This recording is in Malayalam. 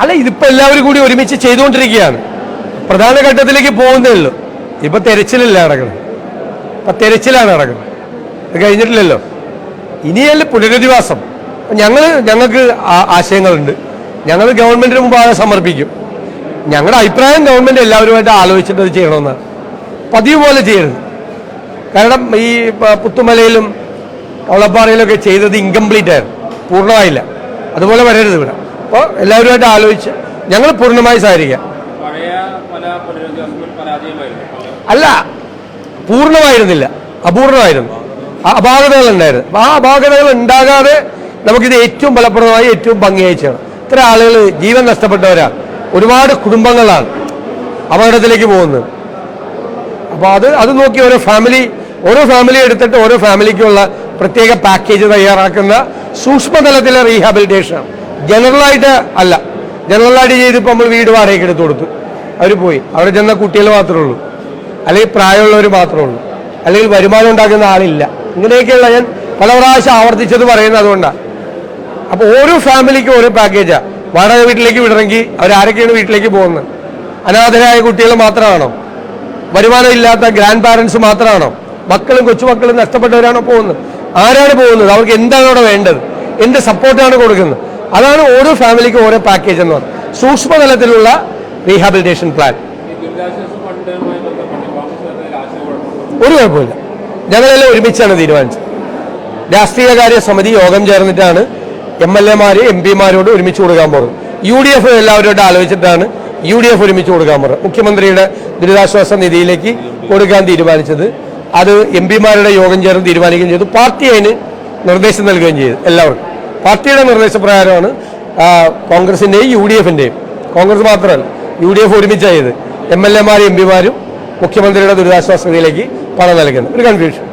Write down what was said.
അല്ല ഇതിപ്പോ എല്ലാവരും കൂടി ഒരുമിച്ച് ചെയ്തുകൊണ്ടിരിക്കുകയാണ്. പ്രധാന ഘട്ടത്തിലേക്ക് പോകുന്നേ ഉള്ളൂ. ഇപ്പൊ തെരച്ചിലല്ല നടക്കുന്നത്? ഇപ്പൊ തെരച്ചിലാണ് നടക്കുന്നത്. ഇത് കഴിഞ്ഞിട്ടില്ലല്ലോ? ഇനിയല്ല പുനരധിവാസം. ഞങ്ങൾ ഞങ്ങൾക്ക് ആശയങ്ങളുണ്ട്. ഞങ്ങൾ ഗവൺമെന്റിന് മുമ്പാകെ സമർപ്പിക്കും. ഞങ്ങളുടെ അഭിപ്രായം ഗവൺമെന്റ് എല്ലാവരുമായിട്ട് ആലോചിച്ചിട്ട് അത് ചെയ്യണമെന്നാണ് പതിവ് പോലെ ചെയ്യരുത്. കാരണം ഈ പുത്തുമലയിലും പുത്തുമലയിലും കവളപ്പാറയിലൊക്കെ ചെയ്തത് ഇൻകംപ്ലീറ്റ് ആയിരുന്നു. പൂർണമായില്ല. അതുപോലെ വരരുത് ഇവിടെ. അപ്പോൾ എല്ലാവരുമായിട്ട് ആലോചിച്ച് ഞങ്ങൾ പൂർണമായി സഹകരിക്കാം. അല്ല പൂർണമായിരുന്നില്ല. അപൂർണമായിരുന്നു. അപാകതകൾ ഉണ്ടായിരുന്നു അപ്പൊ ആ അപാകതകൾ ഉണ്ടാകാതെ നമുക്കിത് ഏറ്റവും ഫലപ്രദമായി ഏറ്റവും ഭംഗിയായി ചെയ്യണം ഇത്ര ആളുകൾ ജീവൻ നഷ്ടപ്പെട്ടവരാണ്. ഒരുപാട് കുടുംബങ്ങളാണ് അപകടത്തിലേക്ക് പോകുന്നത്. അപ്പോൾ അത് അത് നോക്കി ഓരോ ഫാമിലി ഓരോ ഫാമിലി എടുത്തിട്ട് ഓരോ ഫാമിലിക്കുള്ള പ്രത്യേക പാക്കേജ് തയ്യാറാക്കുന്ന സൂക്ഷ്മതലത്തിലെ റീഹാബിലിറ്റേഷൻ ജനറലായിട്ട് അല്ല. ജനറലായിട്ട് ചെയ്തിപ്പോൾ നമ്മൾ വീട് വാടകയ്ക്ക് എടുത്തു കൊടുത്തു. അവർ പോയി. അവിടെ ചെന്ന കുട്ടികൾ മാത്രമേ ഉള്ളൂ. അല്ലെങ്കിൽ പ്രായമുള്ളവർ മാത്രമേ ഉള്ളൂ. അല്ലെങ്കിൽ വരുമാനം ഉണ്ടാക്കുന്ന ആളില്ല. ഇങ്ങനെയൊക്കെയുള്ള ഞാൻ പല പ്രാവശ്യം ആവർത്തിച്ചത് പറയുന്നത് അതുകൊണ്ടാണ് അപ്പോൾ ഓരോ ഫാമിലിക്കും ഓരോ പാക്കേജാണ് വാടക വീട്ടിലേക്ക് വിടണമെങ്കിൽ അവരാരൊക്കെയാണ് വീട്ടിലേക്ക് പോകുന്നത്? അനാഥരായ കുട്ടികൾ മാത്രമാണോ? വരുമാനം ഇല്ലാത്ത ഗ്രാൻഡ് പാരൻസ് മാത്രമാണോ? മക്കളും കൊച്ചുമക്കളും നഷ്ടപ്പെട്ടവരാണോ പോകുന്നത്? ആരാണ് പോകുന്നത്? അവർക്ക് എന്താണ് അവിടെ വേണ്ടത്? എന്ത് സപ്പോർട്ടാണ് കൊടുക്കുന്നത്? അതാണ് ഓരോ ഫാമിലിക്കും ഓരോ പാക്കേജ് എന്ന് പറയുന്നത് സൂക്ഷ്മതലത്തിലുള്ള റീഹാബിലിറ്റേഷൻ പ്ലാൻ ഒരു കുഴപ്പമില്ല. ഞങ്ങളെല്ലാം ഒരുമിച്ചാണ് തീരുമാനിച്ചത്. രാഷ്ട്രീയകാര്യ സമിതി യോഗം ചേർന്നിട്ടാണ് എം എൽ എമാര് എം പിമാരോട് ഒരുമിച്ച് കൊടുക്കാൻ പോകുന്നത് യു ഡി എഫ് എല്ലാവരോട് ആലോചിച്ചിട്ടാണ് യു ഡി എഫ് ഒരുമിച്ച് കൊടുക്കാൻ പോകുന്നത് മുഖ്യമന്ത്രിയുടെ ദുരിതാശ്വാസ നിധിയിലേക്ക് കൊടുക്കാൻ തീരുമാനിച്ചത്. അത് എം പിമാരുടെ യോഗം ചേർന്ന് തീരുമാനിക്കുകയും ചെയ്തു. പാർട്ടി അതിന് നിർദ്ദേശം നൽകുകയും ചെയ്തു. എല്ലാവർക്കും. പാർട്ടിയുടെ നിർദ്ദേശപ്രകാരമാണ് കോൺഗ്രസിന്റെയും യു ഡി എഫിന്റെയും കോൺഗ്രസ് മാത്രമല്ല യു ഡി എഫ് ഒരുമിച്ചായത് എം എൽ എമാരും എം പിമാരും മുഖ്യമന്ത്രിയുടെ ദുരിതാശ്വാസ നിധിയിലേക്ക് പണം നൽകുന്നത്. ഒരു കൺഫ്യൂഷൻ